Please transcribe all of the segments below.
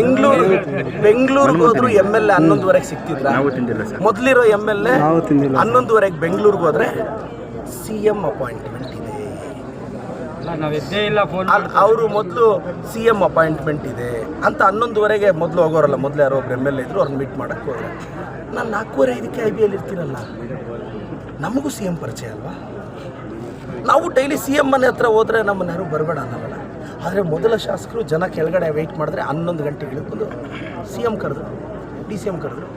ಬೆಂಗಳೂರು ಬೆಂಗಳೂರಿಗೆ ಹೋದ್ರು M L A ಹನ್ನೊಂದುವರೆಗೆ ಸಿಕ್ತಿದ್ರ? ನಾವು ತಿಂದಿಲ್ಲ ಸರ್. ಮೊದಲಿರೋ ಎಂ ಎಲ್ ಎ ಹನ್ನೊಂದುವರೆಗೆ ಬೆಂಗಳೂರಿಗೆ ಹೋದ್ರೆ ಸಿ ಎಂ ಅಪಾಯಿಂಟ್ಮೆಂಟ್ ಇದೆ. ನಾವು ಎದ್ದೇ ಇಲ್ಲ ಫೋನ್ ಅವರು ಮೊದಲು ಸಿ ಎಂ ಅಪಾಯಿಂಟ್ಮೆಂಟ್ ಇದೆ ಅಂತ ಹನ್ನೊಂದುವರೆಗೆ ಮೊದಲು ಹೋಗೋರಲ್ಲ ಮೊದಲು ಯಾರೋ ಒಬ್ರು ಎಂ ಎಲ್ ಎ ಇದ್ರು ಅವ್ರನ್ನ ಮೀಟ್ ಮಾಡಕ್ಕೆ ಹೋದ್ರೆ. ನಾನು ನಾಲ್ಕೂವರೆ ಐದಕ್ಕೆ ಐ ಬಿ ಎಲ್ ಇರ್ತೀರಲ್ಲ ನಮಗೂ ಸಿ ಎಂ ಪರಿಚಯ ಅಲ್ವಾ? ನಾವು ಡೈಲಿ ಸಿ ಎಂ ಮನೆ ಹತ್ರ ಹೋದರೆ ನಮ್ಮ ಯಾರು ಬರಬೇಡ ಅನ್ನೋಲ್ಲ ಆದರೆ ಮೊದಲ ಶಾಸಕರು ಜನ ಕೆಳಗಡೆ ವೆಯ್ಟ್ ಮಾಡಿದ್ರೆ ಹನ್ನೊಂದು ಗಂಟೆಗೆ ಇಳಿಕೊಂಡು ಸಿ ಎಂ ಕರೆದ್ರು ಡಿ ಸಿ ಎಂ ಕರೆದ್ರು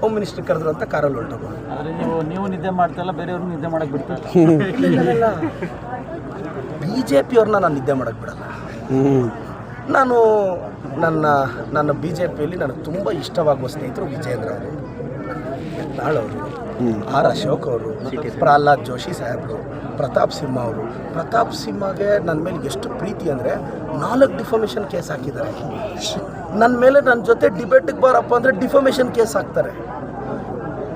ಹೋಮ್ ಮಿನಿಸ್ಟರ್ ಕರೆದ್ರು ಅಂತ ಕಾರಲ್ಲಿ ಹೊರಟೋಗೋದು ಆದರೆ ನೀವು ನೀವು ನಿದ್ದೆ ಮಾಡ್ತಲ್ಲ ಬೇರೆಯವ್ರು ನಿದ್ದೆ ಮಾಡಕ್ಕೆ ಬಿಡ್ತಾರೆ ಬಿ ಜೆ ಪಿಯವ್ರನ್ನ ನಾನು ನಿದ್ದೆ ಮಾಡೋಕ್ಕೆ ಬಿಡಲ್ಲ. ಹ್ಞೂ ನಾನು ನನ್ನ ನನ್ನ ಬಿ ಜೆ ಪಿಯಲ್ಲಿ ನನಗೆ ತುಂಬ ಇಷ್ಟವಾಗುವ ಸ್ನೇಹಿತರು ವಿಜೇಂದ್ರ ಅವರು. ನಾಳವರು ಅವರು. ಆರ್ ಅಶೋಕ್ ಅವರು ಪ್ರಹ್ಲಾದ್ ಜೋಶಿ ಸಾಹೇಬರು ಪ್ರತಾಪ್ ಸಿಂಹ ಅವರು. ಪ್ರತಾಪ್ ಸಿಂಹಗೆ ನನ್ನ ಮೇಲೆ ಎಷ್ಟು ಪ್ರೀತಿ ಅಂದರೆ ನಾಲ್ಕು ಡಿಫಾಮೇಷನ್ ಕೇಸ್ ಹಾಕಿದ್ದಾರೆ. ನನ್ನ ಮೇಲೆ ನನ್ನ ಜೊತೆ ಡಿಬೇಟಿಗೆ ಬಾರಪ್ಪ ಅಂದರೆ ಡಿಫಾಮೇಷನ್ ಕೇಸ್ ಹಾಕ್ತಾರೆ.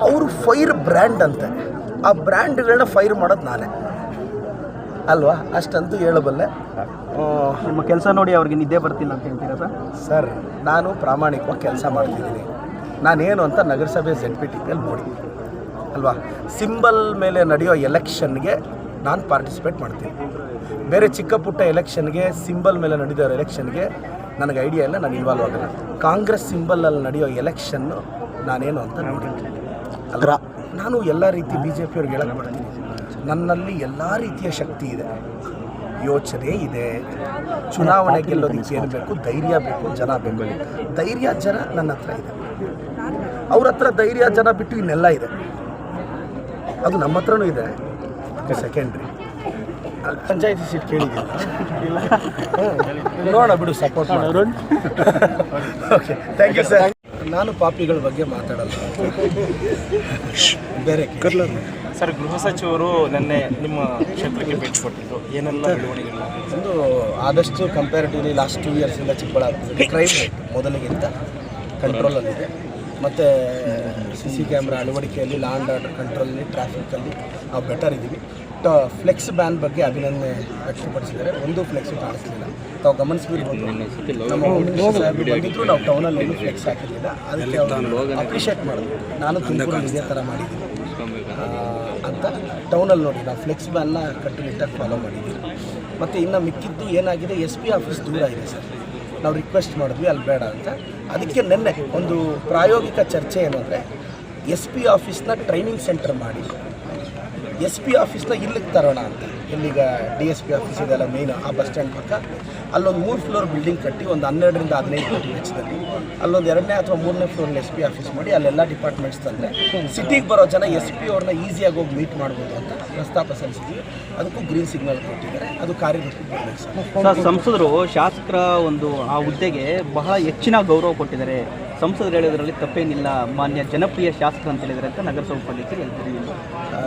ಅವರು ಫೈರ್ ಬ್ರ್ಯಾಂಡ್ ಅಂತೆ. ಆ ಬ್ರ್ಯಾಂಡ್ಗಳನ್ನ ಫೈರ್ ಮಾಡೋದು ನಾನೇ. ಅಲ್ವಾ? ಅಷ್ಟಂತೂ ಹೇಳಬಲ್ಲೆ. ನಿಮ್ಮ ಕೆಲಸ ನೋಡಿ ಅವ್ರಿಗೆ ನಿದ್ದೆ ಬರ್ತಿಲ್ಲ ಅಂತ ಹೇಳ್ತೀರಾ ಸರ್? ಸರ್ ನಾನು ಪ್ರಾಮಾಣಿಕವಾಗಿ ಕೆಲಸ ಮಾಡ್ತಿದ್ದೀನಿ. ನಾನೇನು ಅಂತ ನಗರಸಭೆ ಜೆಡ್ ಪಿ ಟಿ ಪಿಯಲ್ಲಿ ನೋಡಿ ಅಲ್ವಾ? ಸಿಂಬಲ್ ಮೇಲೆ ನಡೆಯೋ ಎಲೆಕ್ಷನ್ಗೆ ನಾನು ಪಾರ್ಟಿಸಿಪೇಟ್ ಮಾಡ್ತೀನಿ. ಬೇರೆ ಚಿಕ್ಕ ಪುಟ್ಟ ಎಲೆಕ್ಷನ್ಗೆ ಸಿಂಬಲ್ ಮೇಲೆ ನಡೆದಿರೋ ಎಲೆಕ್ಷನ್ಗೆ ನನಗೆ ಐಡಿಯಾ ಇಲ್ಲ, ನಾನು ಇನ್ವಾಲ್ವ್ ಆಗಲ್ಲ. ಕಾಂಗ್ರೆಸ್ ಸಿಂಬಲಲ್ಲಿ ನಡೆಯೋ ಎಲೆಕ್ಷನ್ನು ನಾನೇನು ಅಂತ ನೋಡಿ ಅಲ್ವಾ? ನಾನು ಎಲ್ಲ ರೀತಿ ಬಿ ಜೆ ಪಿಯವ್ರಿಗೆ ಹೇಳಕ್ಕೆ ಬರ್ತೀನಿ. ನನ್ನಲ್ಲಿ ಎಲ್ಲ ರೀತಿಯ ಶಕ್ತಿ ಇದೆ. ಯೋಚನೆ ಇದೆ. ಚುನಾವಣೆ ಗೆಲ್ಲೋದಕ್ಕೆ ಏನು ಬೇಕು? ಧೈರ್ಯ ಬೇಕು, ಜನ ಬೇಕು ಧೈರ್ಯ, ಜನ ನನ್ನ ಹತ್ರ ಇದೆ. ಅವ್ರ ಹತ್ರ ಧೈರ್ಯ, ಜನ ಬಿಟ್ಟು ಇನ್ನೆಲ್ಲ ಇದೆ. ಅದು ನಮ್ಮ ಹತ್ರನೂ ಇದೆ. ಸೆಕೆಂಡ್ರಿ ಪಂಚಾಯತಿ ಸೀಟ್ ಕೇಳಿದ್ದೀನಿ. ನೋಡ ಬಿಡು ಸಪೋರ್ಟ್ ಮಾಡೋರು ಓಕೆ ಥ್ಯಾಂಕ್ ಯು ಸರ್ ನಾನು ಪಾಪಿಗಳ ಬಗ್ಗೆ ಮಾತಾಡಲ್ಲ. ಬೇರೆ ಕರ್ಲ ಸರ್ ಗೃಹ ಸಚಿವರು ನಿನ್ನೆ ನಿಮ್ಮ ಕ್ಷೇತ್ರಕ್ಕೆ ಭೇಟಿ ಕೊಟ್ಟಿದ್ದು. ಏನೆಲ್ಲ ಬೆಳವಣಿಗೆಗಳು? ಒಂದು ಆದಷ್ಟು ಕಂಪ್ಯಾರಿಟಿವ್ಲಿ ಲಾಸ್ಟ್ ಟೂ ಇಯರ್ಸಿಂದ ಚಿಕ್ಕಬಳ್ಳಾಪುರ ಕ್ರೈಮ್ ರೇಟ್ ಮೊದಲಿಗಿಂತ ಕಂಟ್ರೋಲಲ್ಲಿದೆ ಮತ್ತು ಸಿ ಸಿ ಕ್ಯಾಮ್ರಾ ಅಳವಡಿಕೆಯಲ್ಲಿ ಲಾ ಆ್ಯಂಡ್ ಆರ್ಡರ್ ಕಂಟ್ರೋಲಲ್ಲಿ ಟ್ರಾಫಿಕ್ಕಲ್ಲಿ ನಾವು ಬೆಟರ್ ಇದ್ದೀವಿ. ಟ ಫ್ಲೆಕ್ಸ್ ಬ್ಯಾನ್ ಬಗ್ಗೆ ಅಭಿನಂದನೆ ವ್ಯಕ್ತಪಡಿಸಿದ್ದಾರೆ. ಒಂದು ಫ್ಲೆಕ್ಸ್ ಕಾಣಿಸ್ಲಿಲ್ಲ. ತಾವು ಗಮನಿಸ್ಬಿರ್ಬೋದು ನಮ್ಮ ಬಂದಿದ್ರು ನಾವು ಟೌನಲ್ಲಿ ಏನು ಫ್ಲೆಕ್ಸ್ ಹಾಕಿರಲಿಲ್ಲ. ಅದಕ್ಕೆ ಅವರು ಅಪ್ರಿಷಿಯೇಟ್ ಮಾಡಿದ್ರು. ನಾನು ತುಂಬ ಇದೇ ಥರ ಮಾಡಿದ್ದೀನಿ. ಅಂತ. ಟೌನಲ್ಲಿ ನೋಡಿ ನಾವು ಫ್ಲೆಕ್ಸ್ ಬ್ಯಾನ್ನ ಕಟ್ಟುನಿಟ್ಟಾಗಿ ಫಾಲೋ ಮಾಡಿದ್ದೀನಿ ಮತ್ತು ಇನ್ನು ಮಿಕ್ಕಿದ್ದು ಏನಾಗಿದೆ? ಎಸ್ ಪಿ ಆಫೀಸ್ ದೂರ ಇದೆ ಸರ್ ನಾವು ರಿಕ್ವೆಸ್ಟ್ ಮಾಡಿದ್ವಿ, ಅಲ್ಲಿ ಬೇಡ ಅಂತ. ಅದಕ್ಕೆ ನಿನ್ನೆ ಒಂದು ಪ್ರಾಯೋಗಿಕ ಚರ್ಚೆ ಏನು ಅಂದರೆ ಎಸ್ ಪಿ ಆಫೀಸ್ನ ಟ್ರೈನಿಂಗ್ ಸೆಂಟರ್ ಮಾಡಿ. ಎಸ್ ಪಿ ಆಫೀಸ್ನ ಇಲ್ಲಿಗೆ ತರೋಣ ಅಂತ. ಇಲ್ಲಿಗ ಡಿ ಎಸ್ ಪಿ ಆಫೀಸ್ ಇದೆಲ್ಲ ಮೇಯ್ನ್ ಆ ಬಸ್ ಸ್ಟ್ಯಾಂಡ್ ಪಕ್ಕ. ಅಲ್ಲೊಂದು ಮೂರು ಫ್ಲೋರ್ ಬಿಲ್ಡಿಂಗ್ ಕಟ್ಟಿ ಒಂದು ಹನ್ನೆರಡರಿಂದ ಹದಿನೈದು ಕೋಟಿ ವೆಚ್ಚದಲ್ಲಿ ಅಲ್ಲೊಂದು ಎರಡನೇ ಅಥವಾ ಮೂರನೇ ಫ್ಲೋರ್ನ ಎಸ್ ಪಿ ಆಫೀಸ್ ಮಾಡಿ ಅಲ್ಲೆಲ್ಲ ಡಿಪಾರ್ಟ್ಮೆಂಟ್ಸ್ ತಂದರೆ ಸಿಟಿಗೆ ಬರೋ ಜನ ಎಸ್ ಪಿ ಅವ್ರನ್ನ ಈಸಿಯಾಗಿ ಹೋಗಿ ಮೀಟ್ ಮಾಡ್ಬೋದು ಅಂತ ಪ್ರಸ್ತಾಪ ಸಲ್ಲಿಸಿದ್ವಿ. ಅದಕ್ಕೂ ಗ್ರೀನ್ ಸಿಗ್ನಲ್ ಕೊಟ್ಟಿದ್ದಾರೆ. ಅದು ಕಾರ್ಯರೂಪಕ್ಕೆ ಬರಬೇಕು ಸರ್. ಸಂಸದರು ಶಾಸಕರ ಒಂದು ಆ ಹುದ್ದೆಗೆ ಬಹಳ ಹೆಚ್ಚಿನ ಗೌರವ ಕೊಟ್ಟಿದ್ದಾರೆ. ಸಂಸದರು ಹೇಳೋದ್ರಲ್ಲಿ ತಪ್ಪೇನಿಲ್ಲ. ಮಾನ್ಯ ಜನಪ್ರಿಯ ಶಾಸಕ ಅಂತ ಹೇಳಿದರೆ ಅಂತ ನಗರಸಭೆ ಪಾಲಿಕೆ ಹೇಳ್ತೀರಿ ಆ,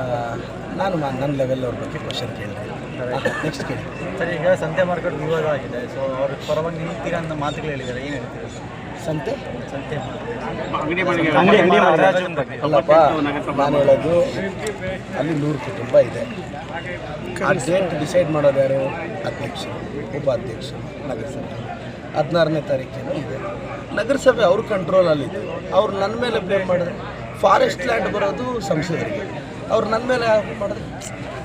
ನಾನು ನನ್ನ ಲೆವೆಲ್ ಅವ್ರ ಬಗ್ಗೆ ಕ್ವಶನ್ ಕೇಳಿದೆ. ನೆಕ್ಸ್ಟ್ ಕೇಳಿ. ಸರ್ ಈಗ ಸಂತೆ ಮಾರ್ಕೆಟ್ ವಿವಾದ ಆಗಿದೆ ಸೊ ಅವ್ರ ಪರವಾಗಿ ನಿಲ್ತೀರಾ ಅನ್ನೋ ಮಾತುಗಳು ಹೇಳಿದ್ದಾರೆ. ಏನು ಹೇಳ್ತೀರಾ ಸಂತೆ? ಸಂತೆ ಅಲ್ಲಪ್ಪ ನಾನು ಹೇಳೋದು ಅಲ್ಲಿ ನೂರು ಕುಟುಂಬ ಇದೆ. ಆ ಡೇಟ್ ಡಿಸೈಡ್ ಮಾಡೋದು ಯಾರು? ಅಧ್ಯಕ್ಷರು ಉಪಾಧ್ಯಕ್ಷರು ನಗರಸಭೆ. ಹದಿನಾರನೇ ತಾರೀಕೇನೋ ಇದೆ. ನಗರಸಭೆ ಅವ್ರ ಕಂಟ್ರೋಲಲ್ಲಿದೆ ಅವ್ರು ನನ್ನ ಮೇಲೆ ಬ್ಲೇಮ್ ಮಾಡಿದ್ರೆ ಫಾರೆಸ್ಟ್ ಲ್ಯಾಂಡ್ ಬರೋದು ಸಂಸದರಿಗೆ. ಅವ್ರು ನನ್ನ ಮೇಲೆ ಮಾಡಿದ್ರು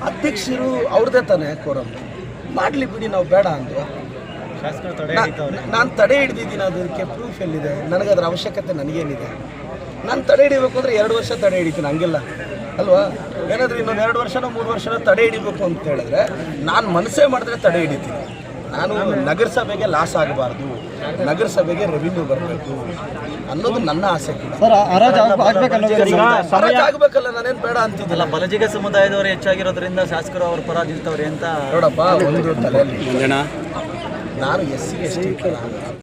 ಅಧ್ಯಕ್ಷರು ಅವ್ರದೇ ತಾನೇ ಕೋರಮ್ ಮಾಡಲಿ ಬಿಡಿ ನಾವು ಬೇಡ ಅಂದ್ರು. ನಾನು ತಡೆ ಹಿಡಿದಿದ್ದೀನಿ ಅದಕ್ಕೆ ಪ್ರೂಫ್ ಎಲ್ಲಿದೆ? ನನಗೆ ಅದರ ಅವಶ್ಯಕತೆ ನನಗೇನಿದೆ. ನಾನು ತಡೆ ಹಿಡಿಬೇಕು ಅಂದರೆ ಎರಡು ವರ್ಷ ತಡೆ ಹಿಡಿತೀನಿ ಹಂಗಿಲ್ಲ. ಅಲ್ವಾ? ಏನಾದರೂ ಇನ್ನೊಂದು ಎರಡು ವರ್ಷನೋ ಮೂರು ವರ್ಷನೋ ತಡೆ ಹಿಡಿಬೇಕು ಅಂತ ಹೇಳಿದ್ರೆ ನಾನು ಮನಸ್ಸೇ ಮಾಡಿದ್ರೆ ತಡೆ ಹಿಡಿತೀನಿ. ನಾನು ನಗರಸಭೆಗೆ ಲಾಸ್ ಆಗಬಾರ್ದು ನಗರಸಭೆಗೆ ರೆವಿನ್ಯೂ ಬರಬೇಕು ಅನ್ನೋದು ನನ್ನ ಆಸೆ ಆಗ್ಬೇಕಲ್ಲ ನಾನೇನು ಬೇಡ ಅಂತಿದ್ದಿಲ್ಲ. ಬಲಜಿಗ ಸಮುದಾಯದವರು ಹೆಚ್ಚಾಗಿರೋದ್ರಿಂದ ಶಾಸಕರು ಅವರು ಪರ ನಿಲ್ತವ್ರೆ ಅಂತ ನೋಡಪ್ಪ ಒಂದು ತಲೆಯಲ್ಲಿ ನಾನು ಎಸ್ ಸಿ ಎಸ್ ಟಿ